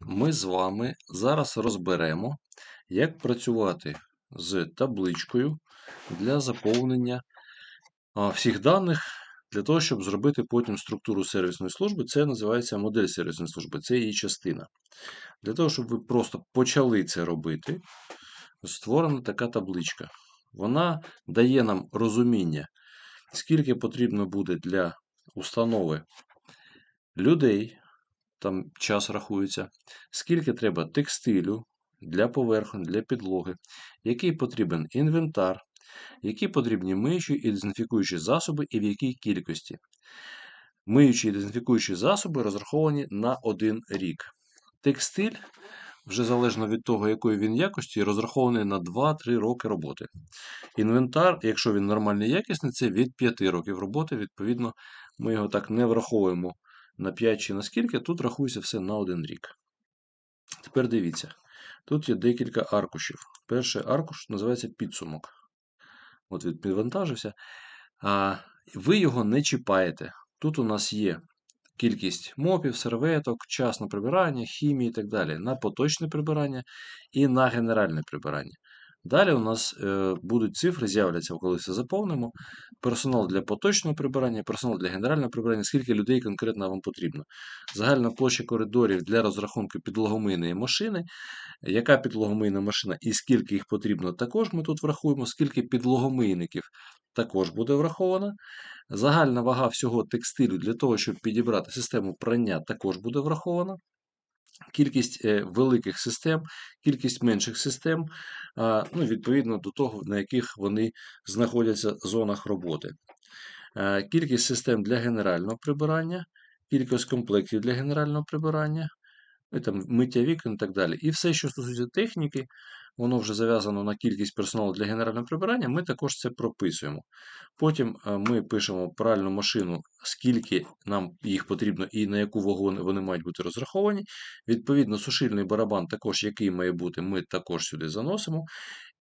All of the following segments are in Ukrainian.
Ми з вами зараз розберемо, як працювати з табличкою для заповнення всіх даних для того, щоб зробити потім структуру сервісної служби. Це називається модель сервісної служби, це її частина. Для того, щоб ви просто почали це робити, створена така табличка. Вона дає нам розуміння, скільки потрібно буде для установи людей, там час рахується, скільки треба текстилю для поверхонь, для підлоги, який потрібен інвентар, які потрібні миючі і дезінфікуючі засоби і в якій кількості. Миючі і дезінфікуючі засоби розраховані на один рік. Текстиль, вже залежно від того, якої він якості, розрахований на 2-3 роки роботи. Інвентар, якщо він нормальний якісний, це від 5 років роботи. Відповідно, ми його так не враховуємо на 5 чи на скільки, тут рахується все на один рік. Тепер дивіться, тут є декілька аркушів. Перший аркуш називається підсумок. От він підвантажився. А ви його не чіпаєте. Тут у нас є кількість мопів, серветок, час на прибирання, хімії і так далі, на поточне прибирання і на генеральне прибирання. Далі у нас е, будуть цифри, з'являться, коли все заповнимо. Персонал для поточного прибирання, персонал для генерального прибирання, скільки людей конкретно вам потрібно. Загальна площа коридорів для розрахунку підлогомийної машини. Яка підлогомийна машина і скільки їх потрібно, також ми тут врахуємо, скільки підлогомийників також буде враховано. Загальна вага всього текстилю для того, щоб підібрати систему прання, також буде врахована. Кількість е, великих систем, кількість менших систем, ну, відповідно до того, на яких вони знаходяться в зонах роботи. Е, кількість систем для генерального прибирання, кількість комплектів для генерального прибирання, там миття вікон і так далі. І все, що стосується техніки, воно вже зав'язано на кількість персоналу для генерального прибирання, ми також це прописуємо. Потім е, ми пишемо пральну машину, скільки нам їх потрібно і на яку вагу вони мають бути розраховані. Відповідно, сушильний барабан, також який має бути, ми також сюди заносимо.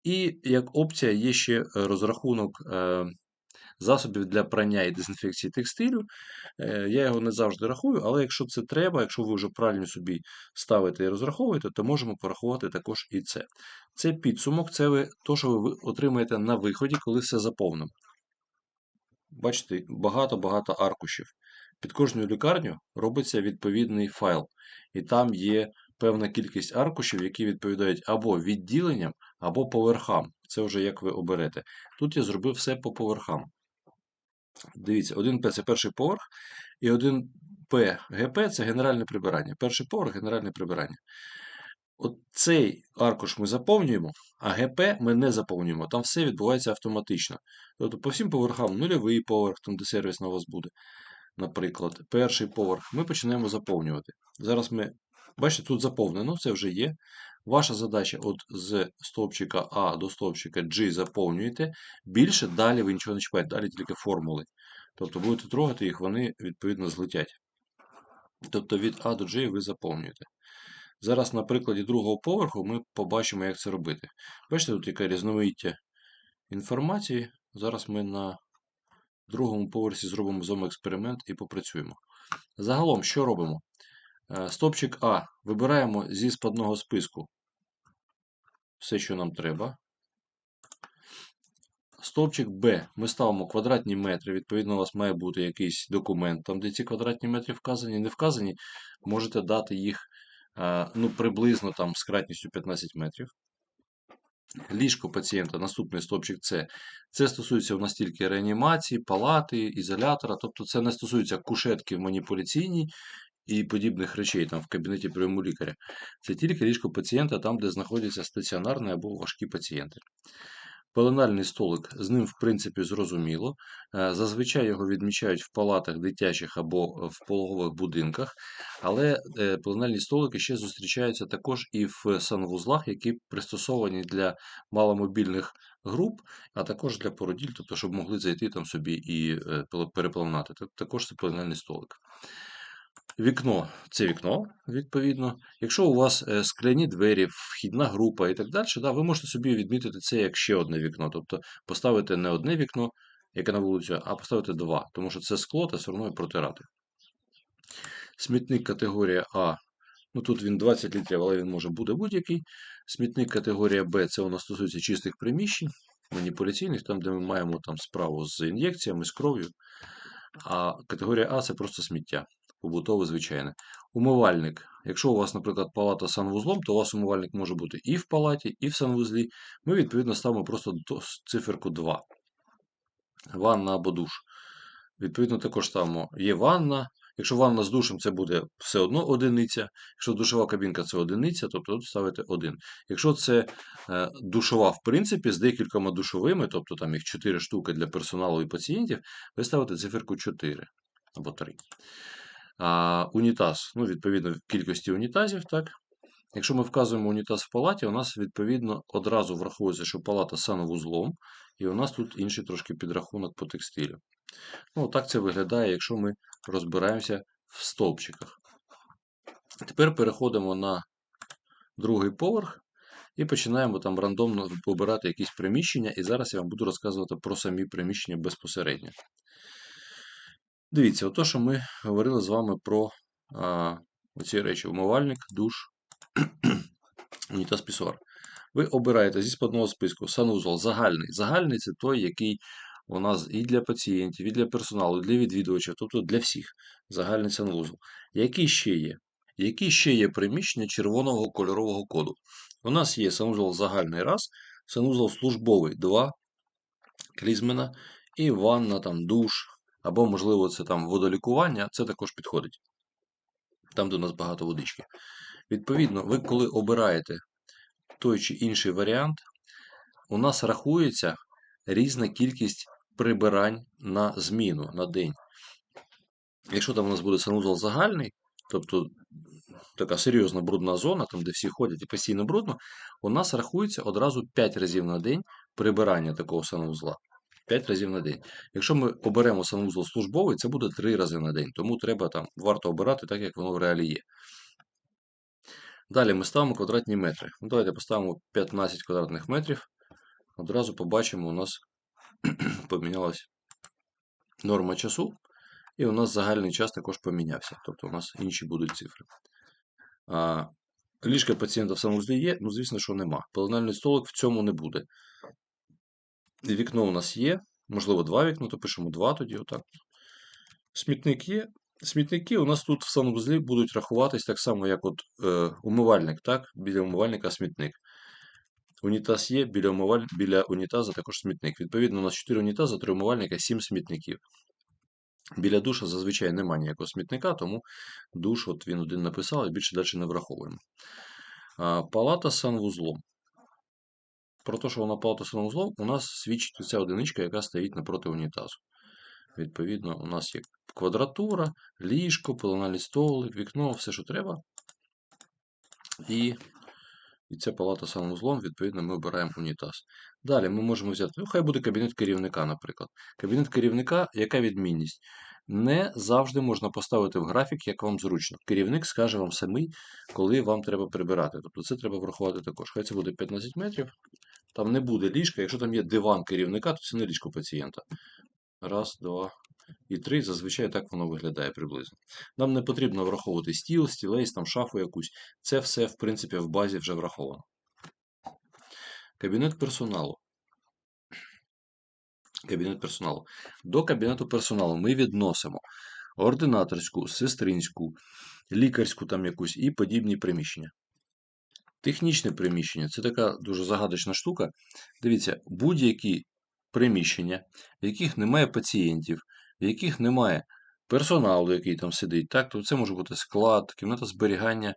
І як опція є ще розрахунок е, засобів для прання і дезінфекції текстилю. Е, я його не завжди рахую, але якщо це треба, якщо ви вже пральню собі ставите і розраховуєте, то можемо порахувати також і це. Це підсумок, це ви, то, що ви отримаєте на виході, коли все заповнено. Бачите, багато-багато аркушів. Під кожною лікарню робиться відповідний файл. І там є певна кількість аркушів, які відповідають або відділенням, або поверхам. Це вже як ви оберете. Тут я зробив все по поверхам. Дивіться, 1П це перший поверх, і 1П ГП це генеральне прибирання. Перший поверх генеральне прибирання. От цей аркуш ми заповнюємо, а ГП ми не заповнюємо. Там все відбувається автоматично. Тобто по всім поверхам нульовий поверх, там де сервіс на вас буде. Наприклад, перший поверх ми починаємо заповнювати. Зараз ми, бачите, тут заповнено, це вже є. Ваша задача от з стовпчика А до стовпчика G заповнюєте. Більше далі ви нічого не чіпаєте, далі тільки формули. Тобто будете трогати їх, вони відповідно злетять. Тобто від А до G ви заповнюєте. Зараз на прикладі другого поверху ми побачимо, як це робити. Бачите, тут яке різновиття інформації. Зараз ми на другому поверсі зробимо з експеримент і попрацюємо. Загалом, що робимо? Е, стопчик А вибираємо зі спадного списку все, що нам треба. Стовпчик Б ми ставимо квадратні метри. Відповідно, у вас має бути якийсь документ, там, де ці квадратні метри вказані. Не вказані, можете дати їх е, ну, приблизно там, з кратністю 15 метрів. Ліжко пацієнта, наступний стовпчик С. Це стосується у нас тільки реанімації, палати, ізолятора. Тобто це не стосується кушетки в маніпуляційній і подібних речей там в кабінеті прийому лікаря. Це тільки ліжко пацієнта, там, де знаходяться стаціонарні або важкі пацієнти. Пеленальний столик з ним, в принципі, зрозуміло. Е, зазвичай його відмічають в палатах дитячих або в пологових будинках, але е, пеленальні столики ще зустрічаються також і в санвузлах, які пристосовані для маломобільних груп, а також для породіль, тобто, щоб могли зайти там собі і е, переплавнати. Також це пеленальний столик. Вікно це вікно, відповідно. Якщо у вас е, скляні двері, вхідна група і так далі, да, ви можете собі відмітити це як ще одне вікно. Тобто поставити не одне вікно, яке на вулицю, а поставити два, тому що це скло та все одно протирати. Смітник категорія А Ну тут він 20 літрів, але він може бути будь-який. Смітник категорія Б це у нас стосується чистих приміщень, маніпуляційних, там, де ми маємо там справу з ін'єкціями, з кров'ю. А категорія А це просто сміття. Побутове, звичайне. Умивальник. Якщо у вас, наприклад, палата з санвузлом, то у вас умивальник може бути і в палаті, і в санвузлі. Ми, відповідно, ставимо просто циферку 2. Ванна або душ. Відповідно, також ставимо є ванна. Якщо ванна з душем, це буде все одно одиниця. Якщо душова кабінка це одиниця, тобто тут ставите 1. Якщо це е, душова, в принципі, з декількома душовими, тобто там їх 4 штуки для персоналу і пацієнтів, ви ставите циферку 4 або 3. А, унітаз, ну, відповідно, в кількості унітазів, так. Якщо ми вказуємо унітаз в палаті, у нас відповідно одразу враховується, що палата санвузлом, і у нас тут інший трошки підрахунок по текстилю. Ну, так це виглядає, якщо ми розбираємося в стовпчиках. Тепер переходимо на другий поверх і починаємо там рандомно обирати якісь приміщення. І зараз я вам буду розказувати про самі приміщення безпосередньо. Дивіться, ото, що ми говорили з вами про а, оці речі: умивальник, душ, унітаз пісуар. Ви обираєте зі складного списку санузол загальний. Загальний це той, який у нас і для пацієнтів, і для персоналу, і для відвідувачів, тобто для всіх загальний санвузол. Які ще є? Які ще є приміщення червоного кольорового коду? У нас є санузол загальний раз, санузол службовий 2 клізмена, і ванна, там, душ, або, можливо, це там водолікування, це також підходить. Там, де у нас багато водички. Відповідно, ви коли обираєте той чи інший варіант, у нас рахується різна кількість прибирань на зміну на день. Якщо там у нас буде санузол загальний, тобто така серйозна брудна зона, там де всі ходять і постійно брудно, у нас рахується одразу 5 разів на день прибирання такого санузла. 5 разів на день. Якщо ми оберемо санвузол службовий, це буде 3 рази на день. Тому треба там варто обирати так, як воно в реалі є. Далі ми ставимо квадратні метри. Ну, Давайте поставимо 15 квадратних метрів. Одразу побачимо, у нас помінялась норма часу, і у нас загальний час також помінявся. Тобто у нас інші будуть цифри. А, ліжка пацієнта в санвузлі є, ну, звісно, що нема. Пеленальний столик в цьому не буде. Вікно у нас є, можливо, два вікна, то пишемо два тоді. отак. Смітник є. Смітники у нас тут в санвузлі будуть рахуватись так само, як от е, умивальник, так? Біля умивальника смітник. Унітаз є, біля, умиваль... біля унітаза також смітник. Відповідно, у нас 4 унітази, 3 умивальника, 7 смітників. Біля душа зазвичай немає ніякого смітника, тому душ от він один написав і більше далі не враховуємо. Палата з санвузлом. Про те, що вона палата з санвузлом, у нас свідчить ця одиничка, яка стоїть напроти унітазу. Відповідно, у нас є квадратура, ліжко, пеленальний столик, вікно, все, що треба. І, і ця палата з санвузлом, відповідно, ми обираємо унітаз. Далі ми можемо взяти, ну, хай буде кабінет керівника, наприклад. Кабінет керівника, яка відмінність? Не завжди можна поставити в графік, як вам зручно. Керівник скаже вам самий, коли вам треба прибирати. Тобто це треба врахувати також. Хай це буде 15 метрів. Там не буде ліжка. Якщо там є диван керівника, то це не ліжко пацієнта. Раз, два і три. Зазвичай так воно виглядає приблизно. Нам не потрібно враховувати стіл, стілець, там шафу якусь. Це все, в принципі, в базі вже враховано. Кабінет персоналу. Кабінет персоналу. До кабінету персоналу ми відносимо ординаторську, сестринську, лікарську там якусь і подібні приміщення. Технічне приміщення це така дуже загадочна штука. Дивіться, будь-які приміщення, в яких немає пацієнтів, в яких немає персоналу, який там сидить. Так, то це може бути склад, кімната зберігання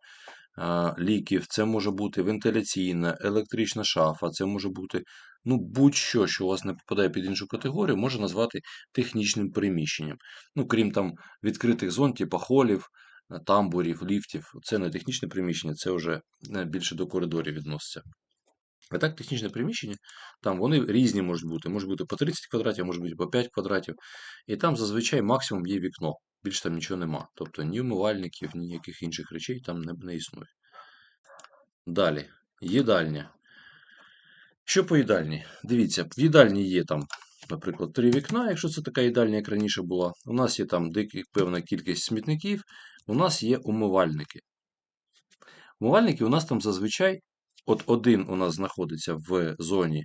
а, ліків, це може бути вентиляційна, електрична шафа, це може бути ну, будь-що, що у вас не попадає під іншу категорію, може назвати технічним приміщенням. Ну, крім там відкритих зон, типу холів, тамбурів, ліфтів. Це не технічне приміщення, це вже е, більше до коридорів відноситься. А так, технічне приміщення, там вони різні можуть бути. Може бути по 30 квадратів, може бути по 5 квадратів. І там зазвичай максимум є вікно. Більше там нічого нема. Тобто ні умивальників, ні ніяких інших речей там не, не існує. Далі, їдальня. Що по їдальні? Дивіться, в їдальні є там, наприклад, три вікна, якщо це така їдальня, як раніше була. У нас є там деякі, певна кількість смітників, у нас є умивальники. Умивальники у нас там зазвичай, от один у нас знаходиться в зоні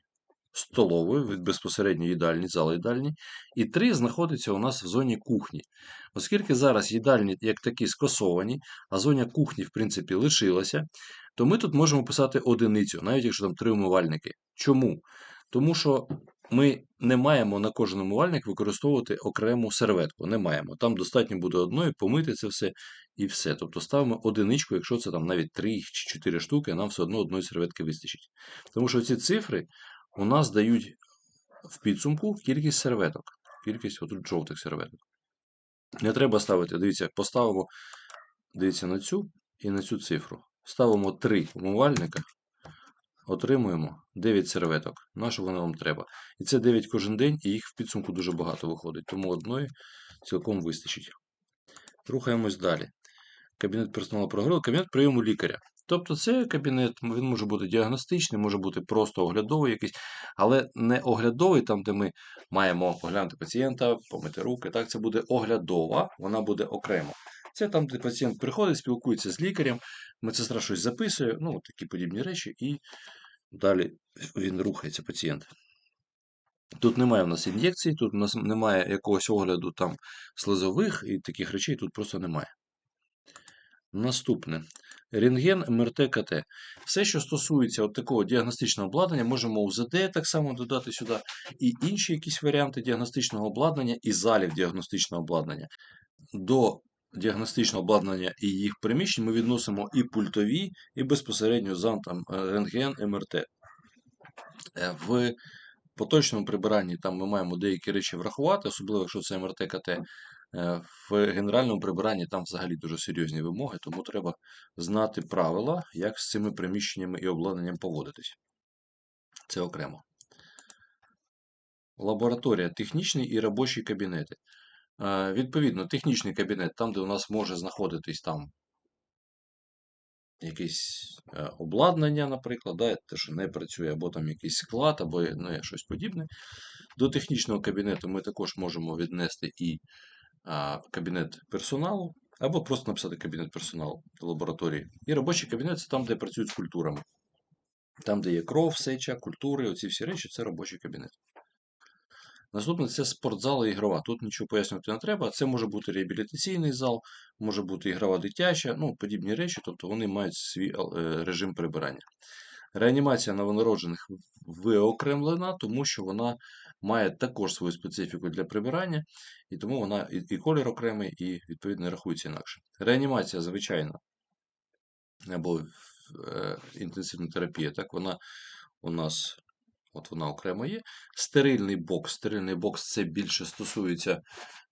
столової, від безпосередньо їдальні, зали їдальні, і три знаходиться у нас в зоні кухні. Оскільки зараз їдальні як такі скасовані, а зона кухні, в принципі, лишилася, то ми тут можемо писати одиницю, навіть якщо там три умивальники. Чому? Тому що ми не маємо на кожен умивальник використовувати окрему серветку. Не маємо. Там достатньо буде одної, помити це все і все. Тобто ставимо одиничку, якщо це там навіть 3 чи 4 штуки, нам все одно одної серветки вистачить. Тому що ці цифри у нас дають в підсумку кількість серветок. Кількість отут жовтих серветок. Не треба ставити, дивіться, поставимо дивіться, на цю і на цю цифру. Ставимо 3 умивальника, отримуємо 9 серветок. На що воно вам треба? І це 9 кожен день, і їх в підсумку дуже багато виходить. Тому одної цілком вистачить. Рухаємось далі. Кабінет персоналу програли, кабінет прийому лікаря. Тобто це кабінет, він може бути діагностичний, може бути просто оглядовий якийсь, але не оглядовий, там, де ми маємо оглянути пацієнта, помити руки. Так, це буде оглядова, вона буде окремо. Це там, де пацієнт приходить, спілкується з лікарем, медсестра щось записує, ну, такі подібні речі, і далі він рухається пацієнт. Тут немає в нас ін'єкцій, тут у нас немає якогось огляду там слизових і таких речей тут просто немає. Наступне. Рентген, МРТ, КТ. Все, що стосується от такого діагностичного обладнання, можемо УЗД так само додати сюди, і інші якісь варіанти діагностичного обладнання і залів діагностичного обладнання. До діагностичного обладнання і їх приміщень ми відносимо і пультові, і безпосередньо зам там, рентген, МРТ. Е, в поточному прибиранні там ми маємо деякі речі врахувати, особливо якщо це МРТ, КТ. Е, в генеральному прибиранні там взагалі дуже серйозні вимоги, тому треба знати правила, як з цими приміщеннями і обладнанням поводитись. Це окремо. Лабораторія, технічний і робочі кабінети. Е, відповідно, технічний кабінет, там, де у нас може знаходитись там якесь е, обладнання, наприклад, да, те, що не працює, або там якийсь склад, або ну, щось подібне. До технічного кабінету ми також можемо віднести і кабінет персоналу, або просто написати кабінет персоналу лабораторії. І робочий кабінет це там, де працюють з культурами. Там, де є кров, сеча, культури, оці всі речі це робочий кабінет. Наступне це спортзал і ігрова. Тут нічого пояснювати не треба. Це може бути реабілітаційний зал, може бути ігрова дитяча, ну, подібні речі, тобто вони мають свій е, режим прибирання. Реанімація новонароджених виокремлена, тому що вона має також свою специфіку для прибирання, і тому вона і, колір окремий, і відповідно рахується інакше. Реанімація, звичайно, або е, інтенсивна терапія, так, вона у нас от вона окремо є. Стерильний бокс. Стерильний бокс це більше стосується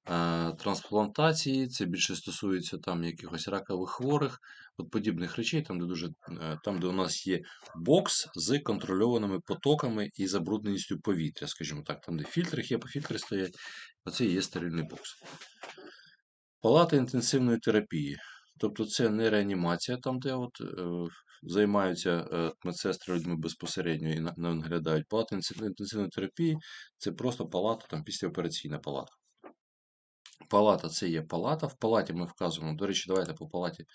Е, трансплантації, це більше стосується там якихось ракових хворих, от подібних речей, там, де дуже, е, там, де у нас є бокс з контрольованими потоками і забрудненістю повітря, скажімо так, там, де фільтри, хепофільтри стоять, оце є стерильний бокс. Палата інтенсивної терапії. Тобто це не реанімація, там, де от, е, займаються е, медсестри людьми безпосередньо і наглядають. Палата інтенсивної терапії це просто палата, там післяопераційна палата. Палата це є палата. В палаті ми вказуємо, до речі, давайте по палаті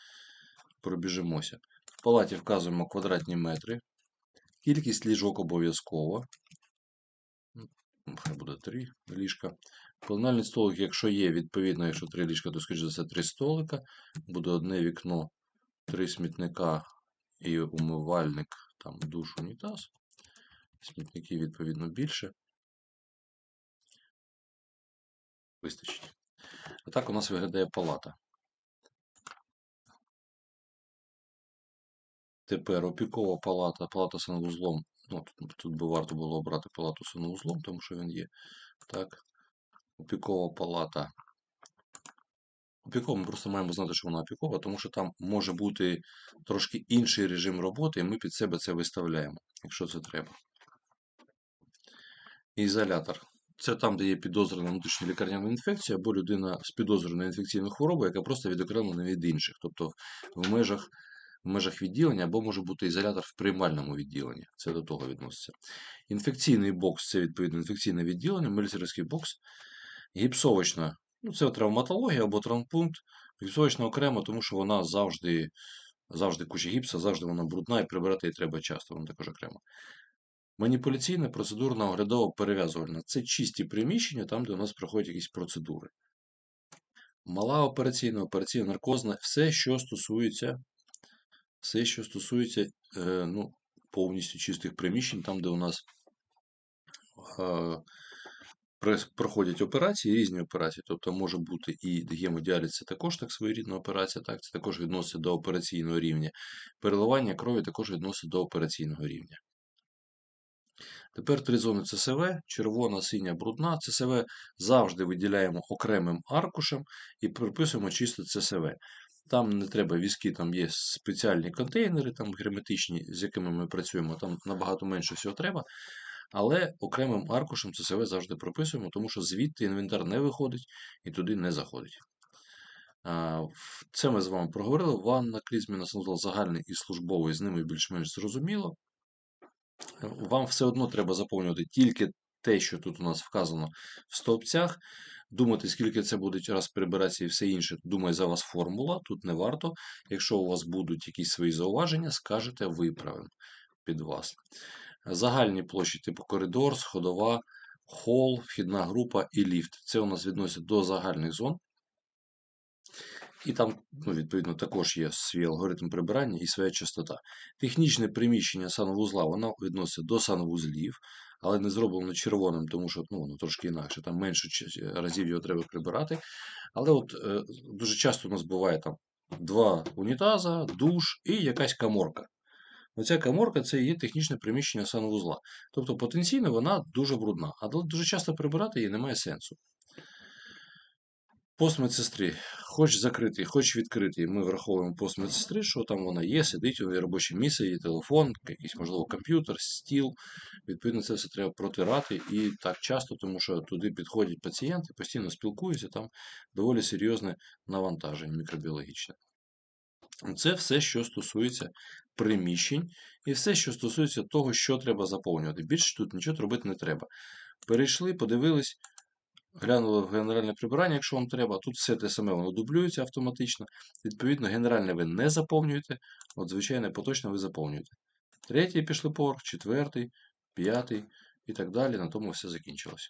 пробіжимося. В палаті вказуємо квадратні метри. Кількість ліжок обов'язково. Хай буде 3 ліжка. Пленальний столик, якщо є, відповідно, якщо 3 ліжка, то скажімо за це 3 столика. Буде одне вікно, 3 смітника і умивальник, там душ, унітаз. Смітників, відповідно, більше. Вистачить. Отак у нас виглядає палата. Тепер опікова палата, палата санвузлом. Ну, Тут, тут би варто було обрати палату санвузлом, тому що він є. Так. Опікова палата. Опікова, ми просто маємо знати, що вона опікова, тому що там може бути трошки інший режим роботи, і ми під себе це виставляємо, якщо це треба. Ізолятор. Це там, де є підозра на внутрішню лікарняну інфекцію, або людина з підозрою на інфекційну хворобу, яка просто відокремлена від інших, тобто в межах в межах відділення, або може бути ізолятор в приймальному відділенні. Це до того відноситься. Інфекційний бокс це відповідно інфекційне відділення, міліцейський бокс, гіпсовочна. Ну, це травматологія або травмпункт. Гіпсовочна окремо, тому що вона завжди завжди куча гіпса, завжди вона брудна і прибирати її треба часто, воно також окремо. Маніпуляційна, процедурна, оглядова, перев'язувальна це чисті приміщення, там, де у нас проходять якісь процедури. Мала операційна, операційна наркозна, все, що стосується, все, що стосується е, ну, повністю чистих приміщень, там, де у нас е, проходять операції, різні операції, тобто може бути і гемодіаліз, це також так своєрідна операція, так, це також відноситься до операційного рівня. Переливання крові також відноситься до операційного рівня. Тепер три зони ЦСВ, червона, синя, брудна. ЦСВ завжди виділяємо окремим аркушем і приписуємо чисто ЦСВ. Там не треба візки, там є спеціальні контейнери, там герметичні, з якими ми працюємо, там набагато менше всього треба. Але окремим аркушем ЦСВ завжди прописуємо, тому що звідти інвентар не виходить і туди не заходить. Це ми з вами проговорили. Ванна, клізміна, санузел загальний і службовий, з ними більш-менш зрозуміло. Вам все одно треба заповнювати тільки те, що тут у нас вказано в стовпцях. Думати, скільки це буде раз прибиратися і все інше, думає за вас формула, тут не варто. Якщо у вас будуть якісь свої зауваження, скажете, виправимо під вас. Загальні площі, типу коридор, сходова, хол, вхідна група і ліфт. Це у нас відносять до загальних зон. І там, ну, відповідно, також є свій алгоритм прибирання і своя частота. Технічне приміщення санвузла воно відноситься до санвузлів, але не зроблено червоним, тому що ну, воно трошки інакше. Там менше разів його треба прибирати. Але от е, дуже часто у нас буває там два унітаза, душ і якась каморка. Оця каморка це є технічне приміщення санвузла. Тобто потенційно вона дуже брудна, але дуже часто прибирати її немає сенсу. Пост медсестри, хоч закритий, хоч відкритий, ми враховуємо пост медсестри, що там вона є, сидить, у неї робоче місце, є телефон, якийсь, можливо, комп'ютер, стіл. Відповідно, це все треба протирати і так часто, тому що туди підходять пацієнти, постійно спілкуються, там доволі серйозне навантаження мікробіологічне. Це все, що стосується приміщень, і все, що стосується того, що треба заповнювати. Більше тут нічого робити не треба. Перейшли, подивились, глянули в генеральне прибирання, якщо вам треба. Тут все те саме, воно дублюється автоматично. Відповідно, генеральне ви не заповнюєте, от звичайне поточне ви заповнюєте. Третій пішли поверх, четвертий, п'ятий і так далі. На тому все закінчилося.